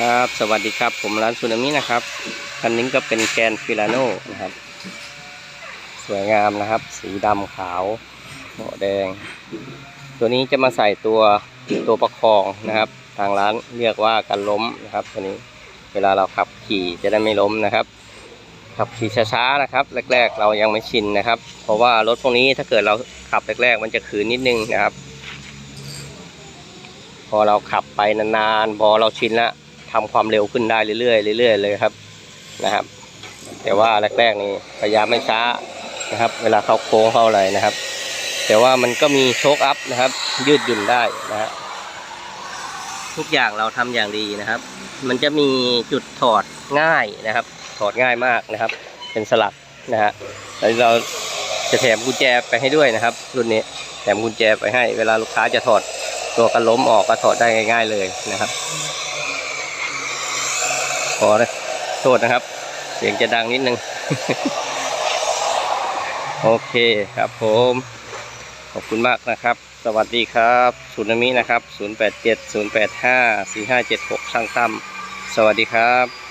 ครับสวัสดีครับผมร้านซูนามินะครับคันนี้ก็เป็นแกนฟิลาโนนะครับ สวยงามนะครับ สีดำขาวเบาะแดง ตัวนี้จะมาใส่ตัวตัวประคองนะครับ ทางร้านเรียกว่ากันล้มนะครับ ตัวนี้เวลาเราขับขี่จะได้ไม่ล้มนะครับ ขับขี่ช้าๆนะครับ แรก ๆ เรายังไม่ชินนะครับ เพราะว่ารถพวกนี้ถ้าเกิดเราขับแรก ๆ มันจะขืนนิดนึงนะครับ พอเราขับไปนานๆพอเราชินแล้ว ทำความเร็วขึ้นได้เรื่อยๆเรื่อยๆเลยครับนะครับ แต่ว่าแรกๆนี่พยายามไม่ช้านะครับ เวลาเข้าโค้งเข้าอะไรนะครับ แต่ว่ามันก็มีโชคอัพนะครับ ยืดหยุ่นได้นะฮะทุกอย่างเราทำอย่างดีนะครับ มันจะมีจุดถอดง่ายนะครับ ถอดง่ายมากนะครับ เป็นสลักนะฮะแล้วเราจะแถมกุญแจไปให้ด้วยนะครับ รุ่นนี้แถมกุญแจไปให้ เวลาลูกค้าจะถอดตัวกันล้มออกก็ถอดได้ง่าย ๆเลยนะครับ พอโทษนะครับ เสียงจะดังนิดนึง โอเคครับผม ขอบคุณมากนะครับ สวัสดีครับสุนามินะครับ 087 085 4576 ช่างตั้มสวัสดีครับ